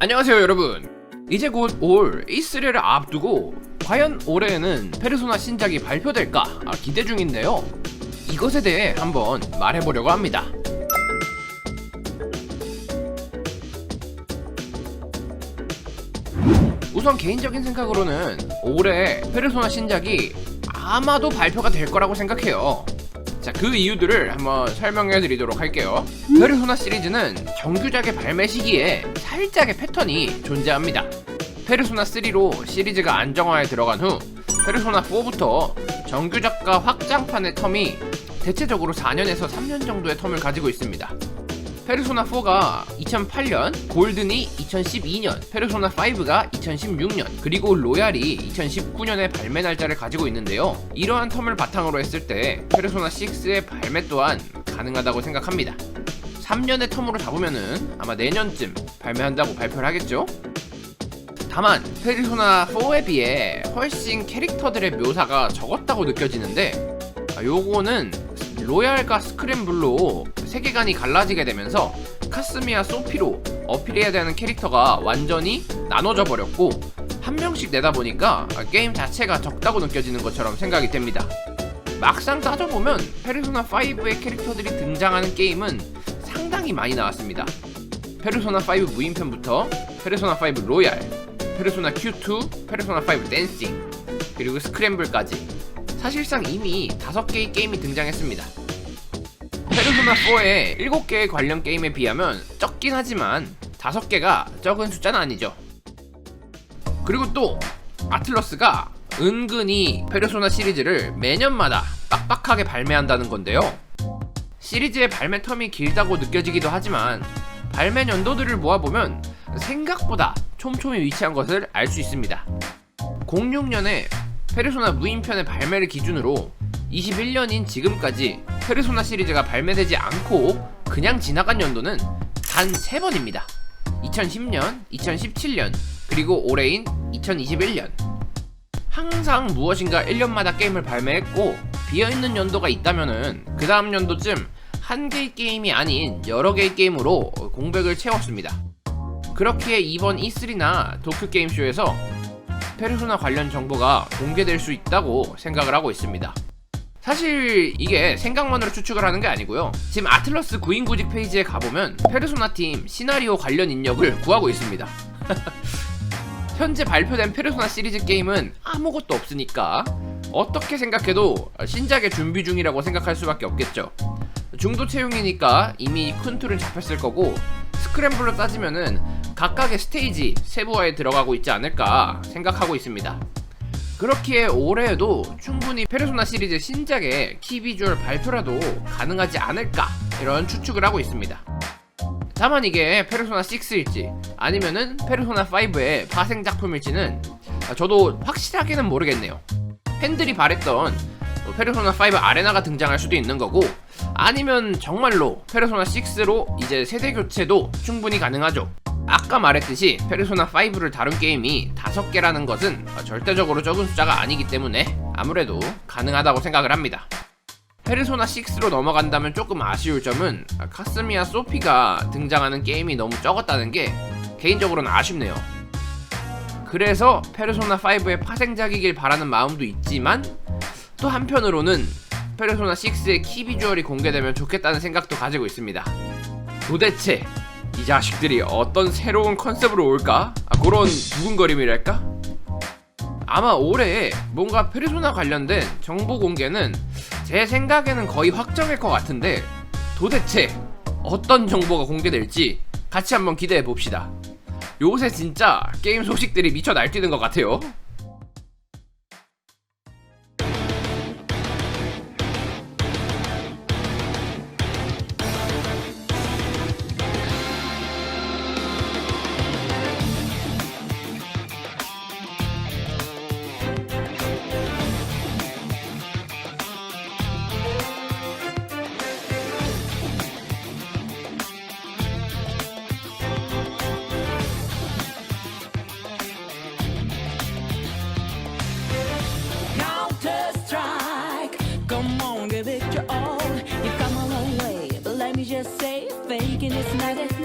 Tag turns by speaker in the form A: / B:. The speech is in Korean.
A: 안녕하세요 여러분. 이제 곧 올 E3를 앞두고 과연 올해에는 페르소나 신작이 발표될까? 아, 기대 중인데요. 이것에 대해 한번 말해보려고 합니다. 우선 개인적인 생각으로는 올해 페르소나 신작이 아마도 발표가 될 거라고 생각해요 자, 그 이유들을 한번 설명해 드리도록 할게요. 페르소나 시리즈는 정규작의 발매 시기에 살짝의 패턴이 존재합니다. 페르소나 3로 시리즈가 안정화에 들어간 후 페르소나 4부터 정규작과 확장판의 텀이 대체적으로 4년에서 3년 정도의 텀을 가지고 있습니다. 페르소나 4가 2008년, 골든이 2012년, 페르소나 5가 2016년, 그리고 로얄이 2019년의 발매 날짜를 가지고 있는데요. 이러한 텀을 바탕으로 했을 때 페르소나 6의 발매 또한 가능하다고 생각합니다. 3년의 텀으로 잡으면은 아마 내년쯤 발매한다고 발표를 하겠죠? 다만 페르소나 4에 비해 훨씬 캐릭터들의 묘사가 적었다고 느껴지는데 아, 요거는 로얄과 스크램블로 세계관이 갈라지게 되면서 카스미와 소피로 어필해야 되는 캐릭터가 완전히 나눠져 버렸고 한 명씩 내다 보니까 게임 자체가 적다고 느껴지는 것처럼 생각이 됩니다. 막상 따져보면 페르소나 5의 캐릭터들이 등장하는 게임은 상당히 많이 나왔습니다. 페르소나 5 무인편부터 페르소나 5 로얄, 페르소나 Q2, 페르소나 5 댄싱, 그리고 스크램블까지 사실상 이미 5개의 게임이 등장했습니다. 페르소나 4의 7개의 관련 게임에 비하면 적긴 하지만 5개가 적은 숫자는 아니죠. 그리고 또 아틀러스가 은근히 페르소나 시리즈를 매년마다 빡빡하게 발매한다는 건데요. 시리즈의 발매 텀이 길다고 느껴지기도 하지만 발매 연도들을 모아보면 생각보다 촘촘히 위치한 것을 알 수 있습니다. 06년에 페르소나 무인편의 발매를 기준으로 21년인 지금까지 페르소나 시리즈가 발매되지 않고 그냥 지나간 연도는 단 3번입니다. 2010년, 2017년, 그리고 올해인 2021년. 항상 무엇인가 1년마다 게임을 발매했고 비어있는 연도가 있다면은 그 다음 연도쯤 한 개의 게임이 아닌 여러 개의 게임으로 공백을 채웠습니다. 그렇기에 이번 E3나 도쿄게임쇼에서 페르소나 관련 정보가 공개될 수 있다고 생각을 하고 있습니다. 사실 이게 생각만으로 추측을 하는 게 아니고요. 지금 아틀러스 구인 구직 페이지에 가보면 페르소나 팀 시나리오 관련 인력을 구하고 있습니다. 현재 발표된 페르소나 시리즈 게임은 아무것도 없으니까 어떻게 생각해도 신작의 준비 중이라고 생각할 수밖에 없겠죠. 중도 채용이니까 이미 큰 틀은 잡혔을 거고 스크램블로 따지면은 각각의 스테이지 세부화에 들어가고 있지 않을까 생각하고 있습니다. 그렇기에 올해에도 충분히 페르소나 시리즈 신작의 키 비주얼 발표라도 가능하지 않을까 이런 추측을 하고 있습니다. 다만 이게 페르소나 6일지 아니면은 페르소나 5의 파생 작품일지는 저도 확실하게는 모르겠네요. 팬들이 바랬던 페르소나 5 아레나가 등장할 수도 있는 거고 아니면 정말로 페르소나 6로 이제 세대 교체도 충분히 가능하죠. 아까 말했듯이 페르소나 5를 다룬 게임이 5개라는 것은 절대적으로 적은 숫자가 아니기 때문에 아무래도 가능하다고 생각을 합니다. 페르소나 6로 넘어간다면 조금 아쉬울 점은 카스미와 소피가 등장하는 게임이 너무 적었다는 게 개인적으로는 아쉽네요. 그래서 페르소나 5의 파생작이길 바라는 마음도 있지만 또 한편으로는 페르소나 6의 키 비주얼이 공개되면 좋겠다는 생각도 가지고 있습니다. 도대체 이 자식들이 어떤 새로운 컨셉으로 올까? 아, 그런 두근거림이랄까? 아마 올해 뭔가 페르소나 관련된 정보 공개는 제 생각에는 거의 확정일 것 같은데 도대체 어떤 정보가 공개될지 같이 한번 기대해 봅시다. 요새 진짜 게임 소식들이 미쳐 날뛰는 것 같아요.
B: in this matter.